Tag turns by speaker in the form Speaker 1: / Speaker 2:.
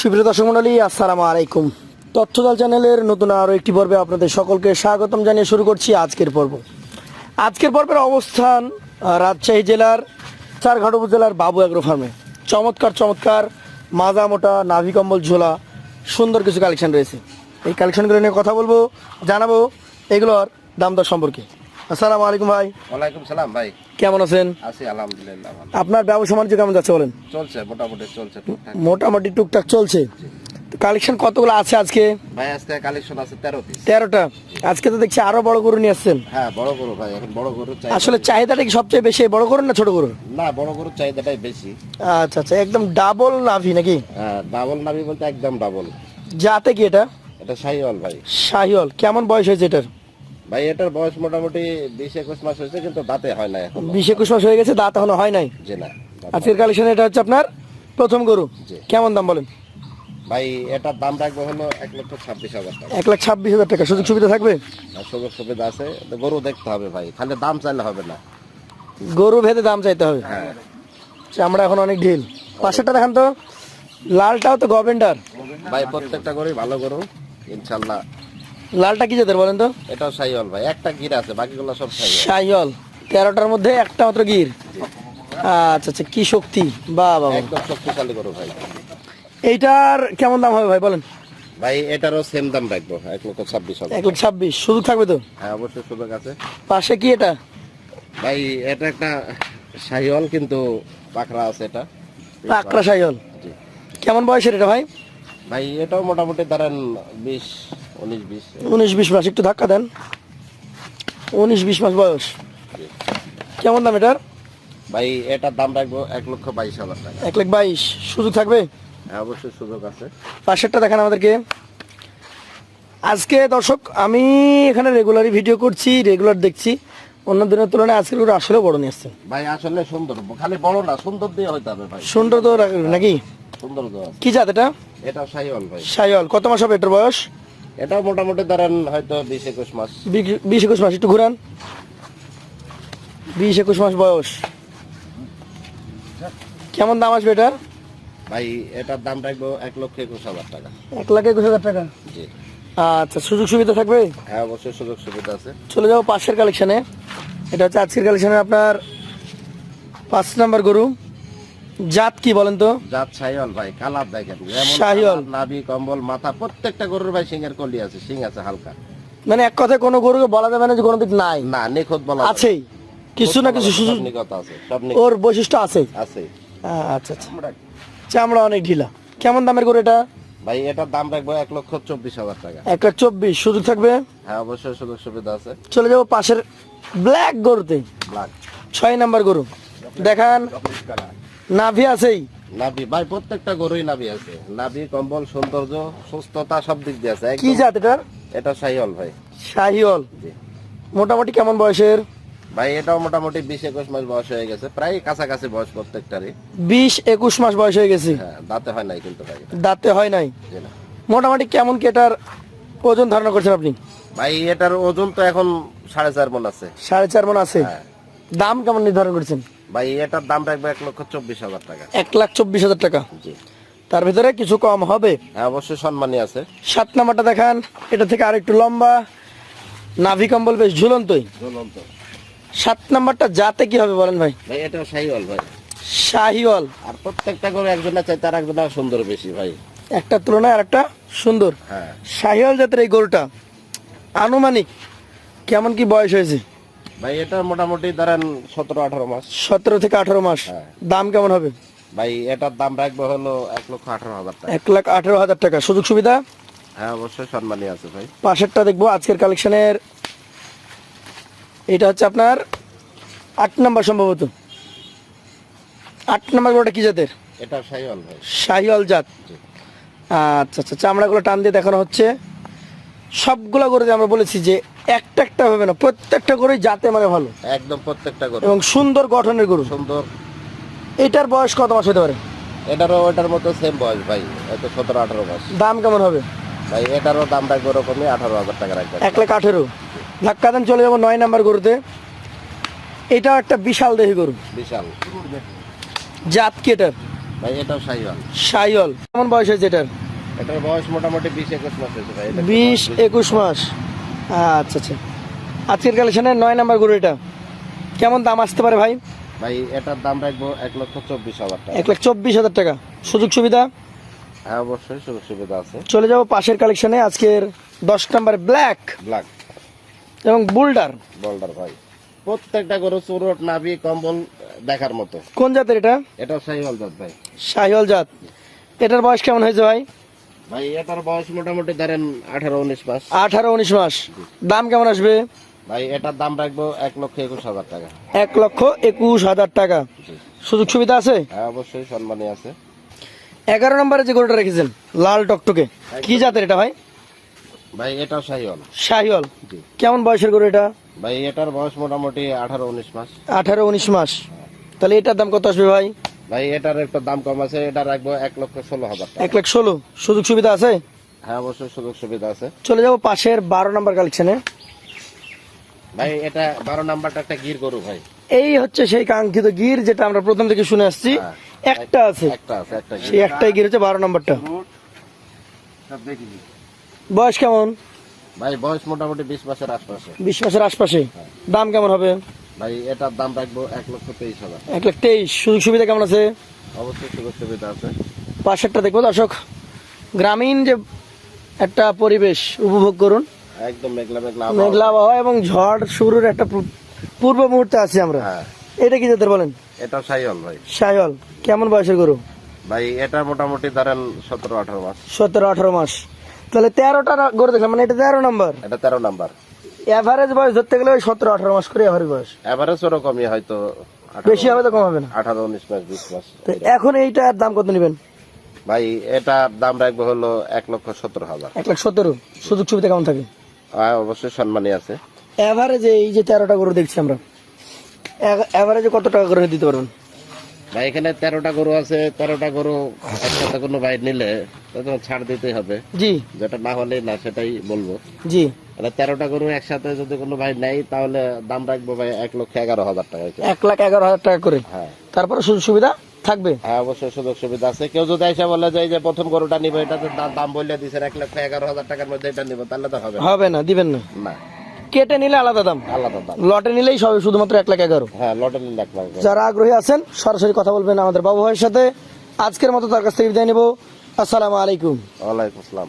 Speaker 1: সুপ্রিয় দর্শক মন্ডলী, আসসালামু আলাইকুম। তথ্যদল চ্যানেলের নতুন আরও একটি পর্বে আপনাদের সকলকে স্বাগতম জানিয়ে শুরু করছি আজকের পর্ব। আজকের পর্বের অবস্থান রাজশাহী জেলার চারঘাট উপজেলার বাবু অ্যাগ্রো ফার্মে চমৎকার চমৎকার মাজা মোটা নাভি কম্বল ঝোলা, সুন্দর কিছু কালেকশন রয়েছে। এই কালেকশনগুলো নিয়ে কথা বলব, জানাব এগুলোর দাম দর সম্পর্কে। আসসালামু আলাইকুম ভাই।
Speaker 2: ওয়ালাইকুম সালাম ভাই।
Speaker 1: কেমন আছেন?
Speaker 2: আছি আলহামদুলিল্লাহ
Speaker 1: আপনার ব্যবসা বাণিজ্য কেমন যাচ্ছে বলেন?
Speaker 2: চলছে মোটামুটি চলছে টুকটাক।
Speaker 1: মোটামুটি টুকটাক চলছে। কালেকশন কতগুলো আছে আজকে?
Speaker 2: ভাই আজকে কালেকশন আছে তেরো পিস
Speaker 1: তেরোটা। আজকে তো দেখছি আরও বড় গরু নিয়ে আসছেন।
Speaker 2: হ্যাঁ বড় গরু ভাই এখন বড় গরু চাই
Speaker 1: আসলে চাহিদাটা কি সবচেয়ে বেশি বড় গরু না ছোট গরু
Speaker 2: না বড় গরুর চাহিদাটাই বেশি।
Speaker 1: আচ্ছা আচ্ছা একদম ডাবল নাভি নাকি?
Speaker 2: হ্যাঁ ডাবল নাবি বলতে একদম ডাবল
Speaker 1: যাতে কি এটা?
Speaker 2: এটা শাহিওয়াল ভাই।
Speaker 1: শাহিওল কেমন বয়স হয়েছে এটার?
Speaker 2: ভাই এটার বয়স মোটামুটি বিশ একুশ মাস হয়েছে কিন্তু দাঁতে হয় না এখন।
Speaker 1: বিশ একুশ মাস হয়ে গেছে দাঁত এখনও হয় নাই?
Speaker 2: যে না
Speaker 1: আজকের কালেকশন এটা হচ্ছে আপনার প্রথম গরু।
Speaker 2: জি।
Speaker 1: কেমন দাম বলেন?
Speaker 2: ভাই এটার দাম রাখব হলো এক লক্ষ ছাব্বিশ হাজার টাকা।
Speaker 1: এক লাখ ছাব্বিশ হাজার টাকা সুযোগ সুবিধা থাকবে?
Speaker 2: সুযোগ সুবিধা আছে। গরু দেখতে হবে ভাই খালি দাম চাইলে হবে না।
Speaker 1: গরু ভেদে দাম চাইতে হবে।
Speaker 2: হ্যাঁ।
Speaker 1: আমরা এখন অনেক ঢিল। পাশেরটা দেখান তো। লালটাও তো গভেন্ডার।
Speaker 2: ভাই প্রত্যেকটা গরুই ভালো গরু ইনশাল্লাহ।
Speaker 1: লালটা কি জাতের বলেন তো?
Speaker 2: এটাও শাহিওয়াল ভাই একটা গির আছে বাকিগুলো সব শাহিওয়াল
Speaker 1: তেরোটার মধ্যে একটা মাত্র গির? আচ্ছা আচ্ছা কি শক্তি? বা বাবা।
Speaker 2: একদম শক্তিশালী গরু ভাই।
Speaker 1: এইটার কেমন দাম হবে ভাই বলেন?
Speaker 2: ভাই এটারও সেম দাম রাখব এক লক্ষ ছাব্বিশ
Speaker 1: এক লাখ ছাব্বিশ সুযোগ থাকবে তো?
Speaker 2: হ্যাঁ অবশ্যই সুযোগ আছে।
Speaker 1: পাশে কি এটা?
Speaker 2: ভাই এটা একটা শাহিওয়াল কিন্তু পাখরা আছে এটা।
Speaker 1: শাহিওল
Speaker 2: জি।
Speaker 1: কেমন বয়সের এটা ভাই?
Speaker 2: ভাই এটাও মোটামুটি ধরেন বিশ উনিশ বিশ।
Speaker 1: মাস একটু ধাক্কা দেন। উনিশ বিশ মাস বয়স। কেমন দাম এটার?
Speaker 2: ভাই এটার দাম রাখব এক লক্ষ বাইশ হাজার টাকা।
Speaker 1: এক লাখ বাইশ। সুযোগ থাকবে?
Speaker 2: হ্যাঁ অবশ্যই সুযোগ আছে।
Speaker 1: পাশেরটা দেখান আমাদেরকে। আজকে দর্শক আমি এখানে রেগুলারই ভিডিও করছি রেগুলার দেখছি। অন্য দিনের তুলনায় আজকের গরু আসলেও বড় নিয়ে আসছেন।
Speaker 2: ভাই আসলে সুন্দর। খালি বড় না সুন্দর দিয়ে হইতে হবে ভাই।
Speaker 1: সুন্দর তো রাখ- নাকি?
Speaker 2: সুন্দর তো
Speaker 1: কি জাত এটা?
Speaker 2: এটাও শাহিওয়াল ভাই।
Speaker 1: সাইল কত মাস হবে এটার বয়স?
Speaker 2: এটাও মোটামুটি ধরেন হয়তো বিশ একুশ মাস।
Speaker 1: বিশ একুশ মাস একটু ঘুরান। বিশ একুশ মাস বয়স। কেমন দাম আসবে এটার?
Speaker 2: ভাই এটার দাম রাখব এক লক্ষ একুশ হাজার টাকা।
Speaker 1: এক লাখ একুশ হাজার টাকা?
Speaker 2: জি।
Speaker 1: আচ্ছা সুযোগ সুবিধা থাকবে?
Speaker 2: হ্যাঁ অবশ্যই সুযোগ সুবিধা আছে।
Speaker 1: চলে যাব পাশের কালেকশনে এটা হচ্ছে আজকের কালেকশনে আপনার পাঁচ নাম্বার গরু। জাত কি বলেন তো?
Speaker 2: জাত শাহিওয়াল ভাই কালার দেখেন
Speaker 1: শাহিওয়াল।
Speaker 2: নাভি কম্বল মাথা প্রত্যেকটা গরুর ভাই সিংহের কলি আছে সিং আছে হালকা।
Speaker 1: মানে এক কথায় কোনো গরুকে বলা যাবে না যে কোনো দিক নাই?
Speaker 2: না নিখুঁত বলা
Speaker 1: আছেই। কিছু না কিছু সুযোগ
Speaker 2: আছে
Speaker 1: ওর বৈশিষ্ট্য আছে।
Speaker 2: আছে
Speaker 1: আচ্ছা আচ্ছা। চামড়া অনেক ঢিলা। কেমন দামের গরু এটা?
Speaker 2: ভাই এটার দাম রাখব এক লক্ষ চব্বিশ হাজার টাকা।
Speaker 1: এক লাখ চব্বিশ সুযোগ থাকবে?
Speaker 2: হ্যাঁ অবশ্যই সুযোগ সুবিধা আছে।
Speaker 1: চলে যাব পাশের ব্ল্যাক গরুতে।
Speaker 2: ব্ল্যাক।
Speaker 1: ছয় নাম্বার গরু। দেখান। নাভি আছেই।
Speaker 2: নাভি ভাই প্রত্যেকটা গরুই নাভি আছে। নাভি কম্বল সৌন্দর্য সুস্থতা সব দিক দিয়ে আছে।
Speaker 1: কি জাত এটার?
Speaker 2: এটা শাহিওয়াল ভাই।
Speaker 1: শাহিওল মোটামুটি কেমন বয়সের?
Speaker 2: ভাই এটাও মোটামুটি বিশ একুশ মাস বয়স হয়ে গেছে। প্রায় কাছাকাছি বয়স প্রত্যেকটারই।
Speaker 1: বিশ একুশ মাস বয়স হয়ে গেছে।
Speaker 2: হ্যাঁ দাঁতে হয় নাই কিন্তু ভাই।
Speaker 1: দাঁতে হয় নাই? মোটামুটি কেমন কি এটার ওজন ধারণা করছেন আপনি?
Speaker 2: ভাই এটার ওজন তো এখন সাড়ে চার মন আছে।
Speaker 1: সাড়ে চার মন আছে।
Speaker 2: হ্যাঁ।
Speaker 1: দাম কেমন নির্ধারণ করছেন?
Speaker 2: ভাই এটার দাম রাখব এক লক্ষ চব্বিশ হাজার টাকা।
Speaker 1: এক লাখ চব্বিশ হাজার টাকা?
Speaker 2: জি।
Speaker 1: তার ভিতরে কিছু কম হবে?
Speaker 2: হ্যাঁ অবশ্যই সম্মানী আছে।
Speaker 1: সাত নাম্বারটা দেখান। এটা থেকে আরেকটু লম্বা। নাভি কম্বল বেশ ঝুলন্তই।
Speaker 2: ঝুলন্ত।
Speaker 1: সাত নাম্বারটা যাতে কি হবে বলেন ভাই?
Speaker 2: ভাই এটাও শাহিওয়াল ভাই।
Speaker 1: শাহিওয়াল।
Speaker 2: আর প্রত্যেকটা করে একজনের চাই তার একজনের সুন্দর বেশি ভাই।
Speaker 1: একটা তুলনায় আর একটা সুন্দর।
Speaker 2: হ্যাঁ।
Speaker 1: শাহিওয়াল জাতের এই গরুটা আনুমানিক কেমন কি বয়স হয়েছে?
Speaker 2: ভাই এটা মোটামুটি ধরেন সতেরো আঠারো মাস।
Speaker 1: সতেরো থেকে আঠারো মাস।
Speaker 2: হ্যাঁ।
Speaker 1: দাম কেমন হবে?
Speaker 2: ভাই এটার দাম রাখব হলো এক লক্ষ আঠারো হাজার টাকা।
Speaker 1: এক লাখ আঠারো হাজার টাকা। সুযোগ সুবিধা?
Speaker 2: হ্যাঁ অবশ্যই সম্মানী আছে ভাই।
Speaker 1: পাশেরটা দেখব আজকের কালেকশনের। এটা হচ্ছে আপনার আট নাম্বার সম্ভবত। আট নাম্বার গরুটা কি জাতের?
Speaker 2: এটা শাহিওয়াল ভাই।
Speaker 1: শাহিওয়াল জাত। আচ্ছা আচ্ছা চামড়াগুলো টান দিয়ে দেখানো হচ্ছে। সবগুলো গরুতে আমরা বলেছি যে একটা একটা হবে না প্রত্যেকটা গরুই জাতে মানে ভালো।
Speaker 2: একদম প্রত্যেকটা গরু।
Speaker 1: এবং সুন্দর গঠনের গরু।
Speaker 2: সুন্দর।
Speaker 1: এটার বয়স কত মাস হতে পারে?
Speaker 2: এটারও ওটার মতো সেম বয়স ভাই এত সতেরো আঠারো মাস।
Speaker 1: দাম কেমন হবে?
Speaker 2: ভাই এটারও দাম রাখব ওরকমই আঠারো হাজার টাকা রাখবে।
Speaker 1: এক লাখ আঠেরো। ধাক্কা দেন চলে যাব নয় নাম্বার গরুতে। এটাও একটা বিশাল দেহি গরু।
Speaker 2: বিশাল।
Speaker 1: জাত কি এটার?
Speaker 2: ভাই এটাও সাইওয়াল।
Speaker 1: সাইল কেমন বয়স হয়েছে এটার?
Speaker 2: এটার বয়স মোটামুটি বিশ একুশ মাস হয়েছে ভাই
Speaker 1: বিশ একুশ মাস। আচ্ছা আচ্ছা। আজকের কালেকশনের নয় নাম্বার গরু এটা। কেমন দাম আসতে পারে ভাই?
Speaker 2: ভাই এটার দাম রাখব এক লক্ষ চব্বিশ হাজার টাকা।
Speaker 1: এক লাখ চব্বিশ হাজার টাকা। সুযোগ সুবিধা?
Speaker 2: হ্যাঁ অবশ্যই সুযোগ সুবিধা আছে।
Speaker 1: চলে যাব পাশের কালেকশনে আজকের দশ নাম্বার ব্ল্যাক
Speaker 2: ব্ল্যাক
Speaker 1: এবং বুলডার
Speaker 2: বল্ডার ভাই। প্রত্যেকটা গরু চুরট নাভি কম্বল দেখার মতো।
Speaker 1: কোন জাতের এটা?
Speaker 2: এটা সাইওয়াল জাত ভাই।
Speaker 1: শাহিওয়াল জাত। এটার বয়স কেমন হয়েছে ভাই?
Speaker 2: ভাই এটার বয়স মোটামুটি ধরেন আঠারো উনিশ মাস।
Speaker 1: আঠারো উনিশ মাস। দাম কেমন আসবে?
Speaker 2: ভাই এটার দাম রাখব এক লক্ষ একুশ হাজার টাকা।
Speaker 1: এক লক্ষ একুশ হাজার টাকা। সুযোগ সুবিধা আছে?
Speaker 2: হ্যাঁ অবশ্যই সম্মানী আছে।
Speaker 1: এগারো নম্বরে যে গরুটা রেখেছেন লাল টকটকে কি জাতের এটা ভাই?
Speaker 2: ভাই এটা সাইওয়াল
Speaker 1: শাহিওয়াল। কেমন বয়সের গরু এটা?
Speaker 2: ভাই এটার বয়স মোটামুটি আঠারো উনিশ মাস।
Speaker 1: আঠারো উনিশ মাস। তাহলে এটার দাম কত আসবে ভাই?
Speaker 2: ভাই এটার একটু দাম কম আছে এটা রাখব এক লক্ষ ষোলো হাজার
Speaker 1: এক লাখ ষোলো সুযোগ সুবিধা আছে?
Speaker 2: হ্যাঁ অবশ্যই সুযোগ সুবিধা আছে।
Speaker 1: চলে যাব পাশের বারো নম্বর কালেকশনে
Speaker 2: ভাই এটা বারো নাম্বারটা একটা গির গরু ভাই।
Speaker 1: এই হচ্ছে সেই কাঙ্ক্ষিত গির যেটা আমরা প্রথম থেকে শুনে আসছি।
Speaker 2: হ্যাঁ।
Speaker 1: একটা আছে।
Speaker 2: একটা আছে
Speaker 1: সেই একটাই গির হচ্ছে বারো নম্বরটা। বয়স কেমন?
Speaker 2: ভাই বয়স মোটামুটি বিশ মাসের আশপাশে।
Speaker 1: বিশ মাসের আশপাশে। দাম কেমন হবে?
Speaker 2: ভাই এটার দাম রাখব এক লক্ষ তেইশ হাজার।
Speaker 1: এক লাখ তেইশ। সুযোগ সুবিধা কেমন আছে?
Speaker 2: অবশ্যই সুযোগ সুবিধা আছে।
Speaker 1: পাশেরটা দেখব দর্শক। গ্রামীণ যে একটা পরিবেশ উপভোগ করুন।
Speaker 2: একদম মেঘলা মেঘলা
Speaker 1: মেঘলা আবহাওয়া এবং ঝড় শুরুর একটা পূর্ব মুহূর্তে আছি আমরা।
Speaker 2: হ্যাঁ।
Speaker 1: এটা কি জাতের বলেন?
Speaker 2: এটা সাইওয়াল ভাই।
Speaker 1: সায়ল কেমন বয়সের গরু?
Speaker 2: ভাই এটা মোটামুটি ধরেন সতেরো আঠারো মাস।
Speaker 1: সতেরো আঠারো মাস। তাহলে তেরোটা গরু দেখলাম মানে এটা তেরো নম্বর।
Speaker 2: এটা তেরো নাম্বার।
Speaker 1: এভারেজ বয়স ধরতে গেলে ওই সতেরো আঠারো মাস করে এভারেজ বয়স।
Speaker 2: এভারেজ ওরকমই হয়তো
Speaker 1: বেশি হবে তো কম হবে না।
Speaker 2: আঠারো উনিশ মাস বিশ মাস।
Speaker 1: তো এখন এইটার দাম কত নেবেন?
Speaker 2: ভাই এটার দাম রাখব হলো এক লক্ষ সত্তর হাজার।
Speaker 1: এক লাখ সতেরো? সুযোগ সুবিধা কেমন থাকে?
Speaker 2: হ্যাঁ অবশ্যই সম্মানী আছে।
Speaker 1: এভারেজে এই যে তেরোটা গরু দেখছি আমরা এভারেজে কত টাকা করে দিতে পারবেন?
Speaker 2: ভাই এখানে তেরোটা গরু আছে তেরোটা গরু একসাথে কোনো ভাই নিলে ছাড় দিতে হবে।
Speaker 1: জি।
Speaker 2: যেটা না হলে না সেটাই বলব।
Speaker 1: জি।
Speaker 2: তেরোটা গরু একসাথে যদি কোনো ভাই নেয় তাহলে দাম রাখব ভাই এক লক্ষ এগারো হাজার টাকা
Speaker 1: এক লাখ এগারো হাজার টাকা করে?
Speaker 2: হ্যাঁ।
Speaker 1: তারপরে সুযোগ সুবিধা থাকবে?
Speaker 2: হ্যাঁ অবশ্যই সুযোগ সুবিধা আছে। কেউ যদি এসে বলে যে এই যে প্রথম গরুটা নিবো এটাতে দা- দাম বললে দিচ্ছেন এক লক্ষ এগারো হাজার টাকার মধ্যে এটা নিবো তাহলে তো হবে
Speaker 1: হবে না দিবেন না?
Speaker 2: না।
Speaker 1: কেটে নিলে আলাদা দাম?
Speaker 2: আলাদা দাম।
Speaker 1: লটে নিলেই সব শুধুমাত্র এক লাখ এগারো?
Speaker 2: হ্যাঁ লটে নিলে এক লাখ
Speaker 1: যারা আগ্রহী আছেন সরাসরি কথা বলবেন আমাদের বাবু ভাইয়ের সাথে। আজকের মতো তার কাছ থেকে বিদায় নেব। আসসালামু আলাইকুম।
Speaker 2: ওয়ালাইকুম আসসালাম।